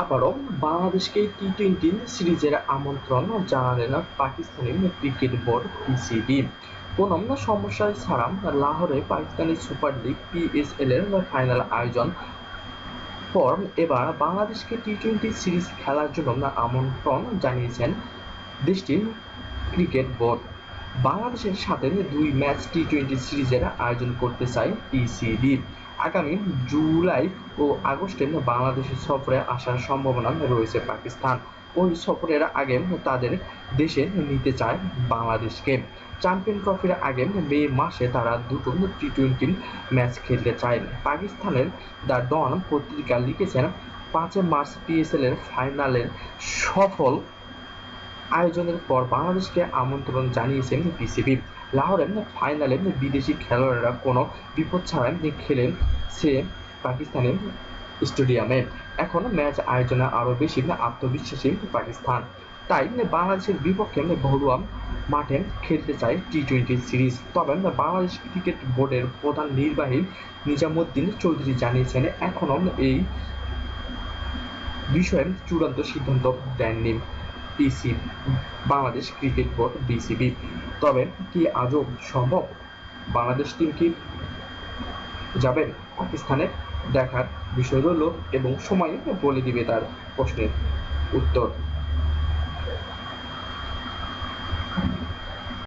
আবারও বাংলাদেশকে T twenty সিরিজের আমন্ত্রণ জানালেন পাকিস্তানি ক্রিকেট বোর্ড পিসিবি। কোনো সমস্যা ছাড়া লাহোরে পাকিস্তানি সুপার লিগ পিএসএল এর ফাইনাল আয়োজন পর এবার বাংলাদেশকে টি টোয়েন্টি সিরিজ খেলার জন্য আমন্ত্রণ জানিয়েছেন দেশটির ক্রিকেট বোর্ড। বাংলাদেশের সাথে দুই ম্যাচ টি টোয়েন্টি সিরিজের আয়োজন করতে চায় পিসিবি। আগামী জুলাই ও আগস্টে বাংলাদেশের সফরে আসার সম্ভাবনা রয়েছে পাকিস্তান। ওই সফরের আগে তাদের দেশে নিতে চায় বাংলাদেশকে। চ্যাম্পিয়ন ট্রফির আগে মে মাসে তারা দুটো টি টোয়েন্টি ম্যাচ খেলতে চায়। পাকিস্তানের দ্য ডন পত্রিকা লিখেছেন পাঁচে মার্চ পিএসএল এর ফাইনালের সফল আয়োজনের পর বাংলাদেশকে আমন্ত্রণ জানিয়েছেন বিসিবি। লাহোরের ফাইনালে বিদেশি খেলোয়াড়রা কোনো বিপদ ছাড়াই খেলেন সে পাকিস্তানের স্টেডিয়ামে। এখন ম্যাচ আয়োজনে আরও বেশি আত্মবিশ্বাসী পাকিস্তান। তাই বাংলাদেশের বিপক্ষে ঘরোয়া মাঠে খেলতে চায় টি টোয়েন্টি সিরিজ। তবে বাংলাদেশ ক্রিকেট বোর্ডের প্রধান নির্বাহী নিজামুদ্দিন চৌধুরী জানিয়েছেন, এখনও এই বিষয়ে চূড়ান্ত সিদ্ধান্ত দেননি। PC Bangladesh cricket board BCB তবে কি আজও সম্ভব? বাংলাদেশ টিম কি যাবেন পাকিস্তানে? দেখার বিষয় রইল এবং সময় বলে দিবে তার প্রশ্নের উত্তর।